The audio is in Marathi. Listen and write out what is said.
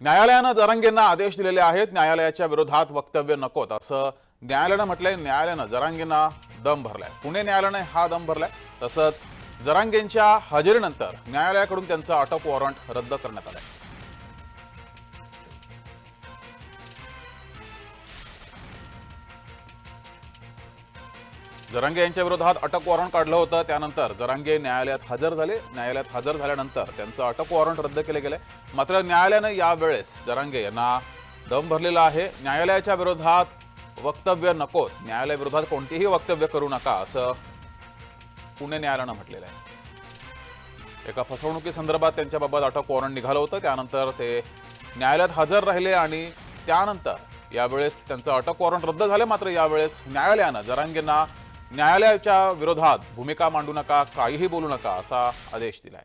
न्यायालयानं जरांगेंना आदेश दिलेले आहेत. न्यायालयाच्या विरोधात वक्तव्य नकोत असं न्यायालयानं म्हटलंय. न्यायालयानं जरांगेंना दम भरलाय. पुणे न्यायालयाने हा दम भरलाय. तसंच जरांगेंच्या हजेरीनंतर न्यायालयाकडून त्यांचं अटक वॉरंट रद्द करण्यात आलंय. जरांगे यांच्या विरोधात अटक वॉरंट काढलं होतं. त्यानंतर जरांगे न्यायालयात हजर झाले. न्यायालयात हजर झाल्यानंतर त्यांचं अटक वॉरंट रद्द केले गेले. मात्र न्यायालयानं यावेळेस जरांगे यांना दम भरलेला आहे. न्यायालयाच्या विरोधात वक्तव्य नकोत न्यायालयाविरोधात कोणतीही वक्तव्य करू नका असं पुणे न्यायालयानं म्हटलेलं आहे. एका फसवणुकीसंदर्भात त्यांच्याबाबत अटक वॉरंट निघालं होतं. त्यानंतर ते न्यायालयात हजर राहिले आणि त्यानंतर यावेळेस त्यांचं अटक वॉरंट रद्द झाले. मात्र यावेळेस न्यायालयानं जरांगेंना न्यायालयाच्या विरोधात भूमिका मांडू नका काहीही बोलू नका असा आदेश दिलाय.